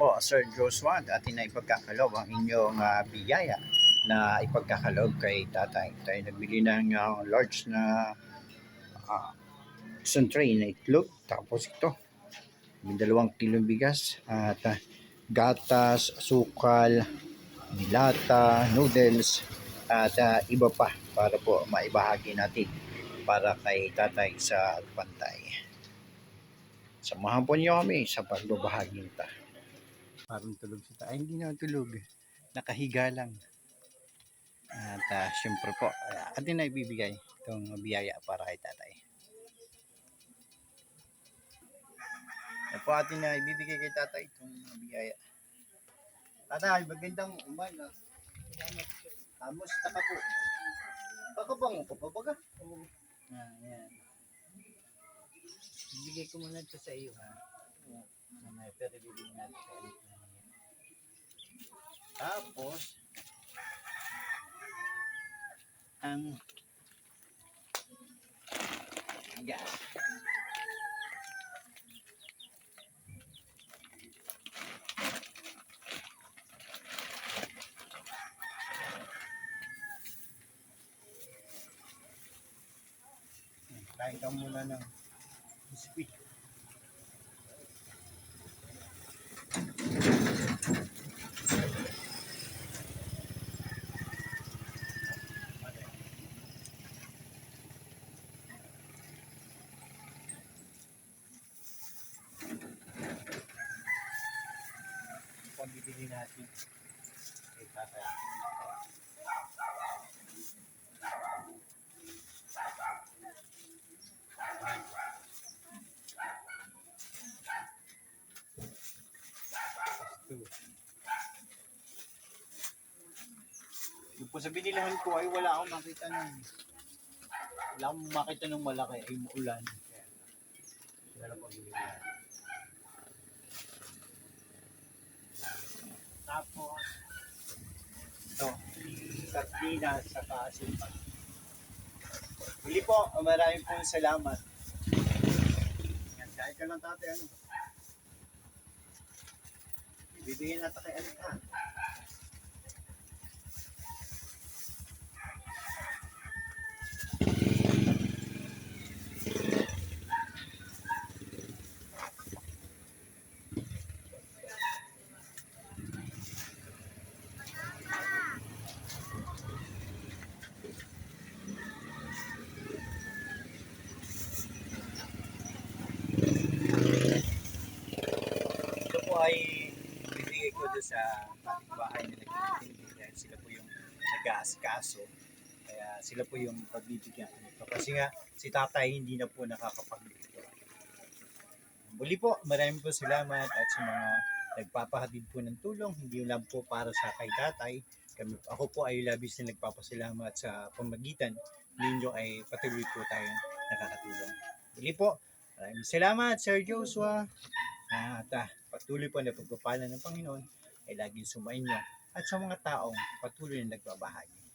po, Sir Joshua, at atin na ipagkakalob ang inyong ah, biyaya na ipagkakalob kay tatay. Tayo nagbili ng ah, large na uh, tray na itlog. Tapos ito, may dalawang kilong bigas at ah, gatas, sukal, dilata, noodles, at ah, iba pa para po maibahagi natin para kay tatay sa pantay. Samahan po niyo kami sa pagbabahagi nito. Parang tulog si. Ay, hindi na tulog. Nakahiga lang. At uh, syempre po, uh, atin na ibibigay itong biyaya para kay tatay. Yan po atin na ibibigay kay tatay itong biyaya. Tatay, magandang umaga. Kamusta ka po? Pagkabang ko pa baga? Ah, yan. Ibigay ko muna ito sa iyo ha. Mamaya, pero ibibigay natin sa iyo. Tapos, ang gas. Kain ka muna ng biscuit. Natin kay tatay. Yung po sa binilahan ko ay wala akong makita ng wala akong makita ng malaki ay muulan. Kaya wala pang binilahan. Tapos ito, sardinas sa kaasipan. Huli po, maraming pong salamat. Yan, kahit ka lang tatay, ano? Bibigyan natin kay Alit ay bibigay ko doon sa bahay nila Kitty dahil sila po yung nag-aasikaso. Kaya sila po yung pagbibigyan ko nito. Kasi nga, si tatay hindi na po nakakapaglito. Muli po, maraming po salamat at sa mga nagpapahatid po ng tulong, hindi lang po para sa kay tatay. Kami, ako po ay labis na nagpapasalamat sa pamagitan ninyo ay patuloy po tayong nakakatulong. Muli po, maraming salamat Sir Joshua. At ah, patuloy po na pagpapala ng Panginoon ay laging sumainyo at sa mga taong patuloy na nagbabahagi.